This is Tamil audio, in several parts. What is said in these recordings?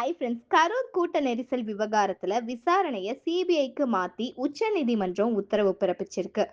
ஹை ஃப்ரெண்ட்ஸ் கரூர் கூட்ட நெரிசல் விவகாரத்துல விசாரணையை சிபிஐக்கு மாத்தி உச்சநீதிமன்றம் உத்தரவு பிறப்பிச்சிருக்கு.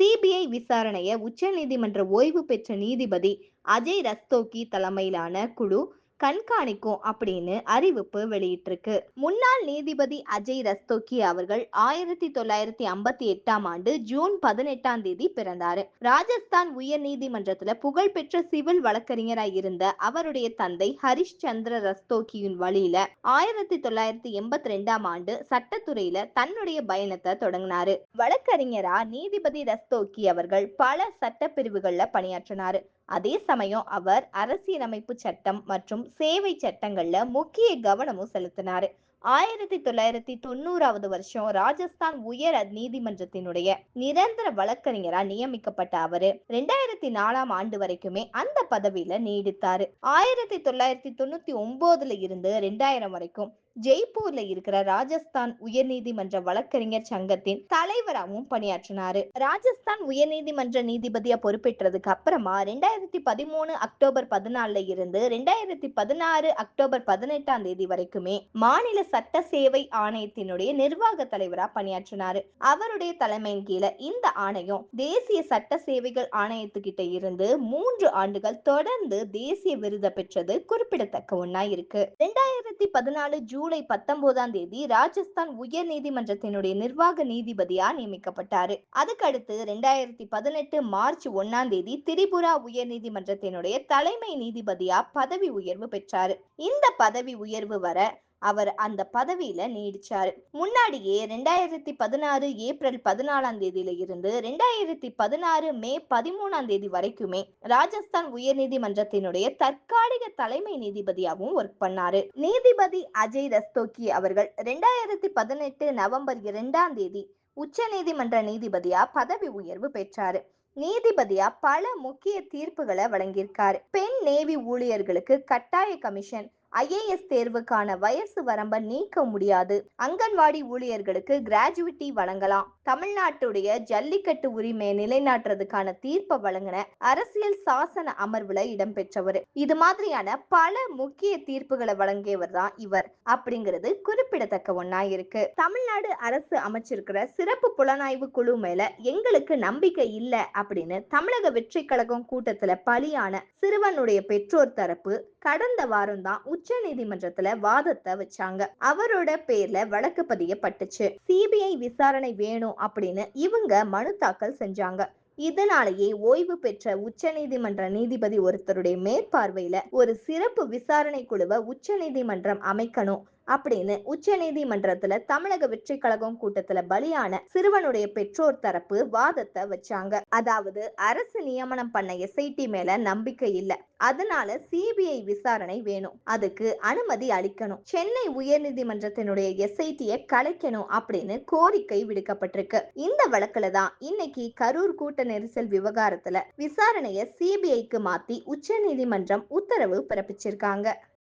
சிபிஐ விசாரணையை உச்சநீதிமன்ற ஓய்வு பெற்ற நீதிபதி அஜய் ரஸ்தோகி தலைமையிலான குழு கண்காணிக்கும் அப்படின்னு அறிவிப்பு வெளியிட்டிருக்கு. முன்னாள் நீதிபதி அஜய் ரஸ்தோகி அவர்கள் ஆயிரத்தி தொள்ளாயிரத்தி ஐம்பத்தி எட்டாம் ஆண்டு ஜூன் பதினெட்டாம் தேதி பிறந்தாரு. ராஜஸ்தான் உயர் நீதிமன்றத்துல புகழ்பெற்ற சிவில் வழக்கறிஞராய் இருந்த அவருடைய தந்தை ஹரிஷ் சந்திர ரஸ்தோகியின் வழியில ஆயிரத்தி தொள்ளாயிரத்தி எண்பத்தி ரெண்டாம் ஆண்டு சட்டத்துறையில தன்னுடைய பயணத்தை தொடங்கினாரு. வழக்கறிஞரா நீதிபதி ரஸ்தோகி அவர்கள் பல சட்ட பிரிவுகள்ல பணியாற்றினாரு. அதே சமயம் அவர் அரசியலமைப்பு சட்டம் மற்றும் சேவை சட்டங்கள்ல முக்கிய கவனமும் செலுத்தினாரு. ஆயிரத்தி தொள்ளாயிரத்தி தொண்ணூறாவது வருஷம் ராஜஸ்தான் உயர் நீதிமன்றத்தினுடைய நிரந்தர வழக்கறிஞரா நியமிக்கப்பட்ட அவரு ரெண்டாயிரத்தி நாலாம் ஆண்டு வரைக்குமே அந்த பதவியில நீடித்தாரு. ஆயிரத்தி தொள்ளாயிரத்தி தொண்ணூத்தி ஒன்பதுல இருந்து ரெண்டாயிரம் வரைக்கும் ஜெய்ப்பூர்ல இருக்கிற ராஜஸ்தான் உயர்நீதிமன்ற வழக்கறிஞர் சங்கத்தின் தலைவராகவும் பணியாற்றினாரு. ராஜஸ்தான் உயர்நீதிமன்ற நீதிபதியா பொறுப்பேற்றதுக்கு அப்புறமா ரெண்டாயிரத்தி ரெண்டாயிரத்தி பதிமூணு அக்டோபர் பதினாலுல இருந்து ரெண்டாயிரத்தி பதினாறு அக்டோபர் பதினெட்டாம் தேதி வரைக்குமே மாநில சட்ட சேவை ஆணையத்தினுடைய நிர்வாக தலைவரா பணியாற்றினாரு. அவருடைய தலைமையின் கீழே இந்த ஆணையம் தேசிய சட்ட சேவைகள் ஆணையத்துக்கிட்ட இருந்து மூன்று ஆண்டுகள் தொடர்ந்து தேசிய விருதை பெற்றது குறிப்பிடத்தக்க ஒன்னா இருக்கு. ரெண்டாயிரத்தி பதினாலு ஜூலை பத்தொன்பதாம் தேதி ராஜஸ்தான் உயர் நீதிமன்றத்தினுடைய நிர்வாக நீதிபதியா நியமிக்கப்பட்டாரு. அதுக்கடுத்து ரெண்டாயிரத்தி பதினெட்டு மார்ச் ஒன்னாம் தேதி திரிபுரா உயர் உயர் நீதிமன்றத்தினுடைய தலைமை நீதிபதியா பதவி உயர்வு பெற்றாரு. இந்த பதவி உயர்வு வர அவர் அந்த பதவியில நீடிச்சாரு. முன்னாடியே ரெண்டாயிரத்தி பதினாறு ஏப்ரல் பதினாலாம் தேதியில இருந்து ரெண்டாயிரத்தி பதினாறு மே பதிமூணாம் தேதி வரைக்குமே ராஜஸ்தான் உயர் நீதிமன்றத்தினுடைய தற்காலிக தலைமை நீதிபதியாகவும் ஒர்க் பண்ணாரு. நீதிபதி அஜய் ரஸ்தோக்கி அவர்கள் ரெண்டாயிரத்தி பதினெட்டு நவம்பர் இரண்டாம் தேதி உச்ச நீதிமன்ற நீதிபதியா பதவி உயர்வு பெற்றாரு. நீதிபதியா பல முக்கிய தீர்ப்புகளை வழங்கியிருக்காரு. பெண் நேவி ஊழியர்களுக்கு கட்டாய கமிஷன் ஐஏஎஸ் தேர்வுக்கான வயசு வரம்பை நீக்க முடியாது. அங்கன்வாடி ஊழியர்களுக்கு கிராஜுவிட்டி வழங்கலாம். தமிழ்நாட்டுடைய ஜல்லிக்கட்டு உரிமையை நிலைநாட்டுறதுக்கான தீர்ப்பை வழங்கின அரசியல் சாசன அமர்வுல இடம்பெற்றவர். இது மாதிரியான பல முக்கிய தீர்ப்புகளை வழங்கியவர் தான் இவர். அப்படிங்கிறது குறிப்பிடத்தக்க ஒன்னா இருக்கு. தமிழ்நாடு அரசு அமைச்சிருக்கிற சிறப்பு புலனாய்வு குழு மேல எங்களுக்கு நம்பிக்கை இல்லை அப்படின்னு தமிழக வெற்றி கழகம் கூட்டத்துல பலியான சிறுவனுடைய பெற்றோர் தரப்பு கடந்த வாரம் தான் உச்ச நீதிமன்றத்துல வாதத்தை வச்சாங்க. அவரோட பேர்ல வழக்கு பதியப்பட்டுச்சு. சிபிஐ விசாரணை வேணும் அப்படின்னு இவங்க மனு தாக்கல் செஞ்சாங்க. இதனாலேயே ஓய்வு பெற்ற உச்ச நீதிமன்ற நீதிபதி ஒருத்தருடைய மேற்பார்வையில ஒரு சிறப்பு விசாரணை குழுவை உச்ச நீதிமன்றம் அமைக்கணும். அப்படின்னு உச்ச நீதிமன்றத்துல தமிழக வெற்றி கழகம் கூட்டத்துல பலியான சிறுவனுடைய பெற்றோர் தரப்பு வாதத்தை வச்சாங்க. அதாவது அரசு நியமனம் பண்ண எஸ்ஐடி மேல நம்பிக்கை இல்ல. அதனால சிபிஐ விசாரணை வேணும். அதுக்கு அனுமதி அளிக்கணும். சென்னை உயர்நீதிமன்றத்தினுடைய எஸ்ஐடியை கலைக்கணும் அப்படின்னு கோரிக்கை விடுக்கப்பட்டிருக்கு. இந்த வழக்குல தான் இன்னைக்கு கரூர் கூட்ட நெரிசல் விவகாரத்துல விசாரணையை சிபிஐக்கு மாத்தி உச்ச நீதிமன்றம் உத்தரவு பிறப்பிச்சிருக்காங்க.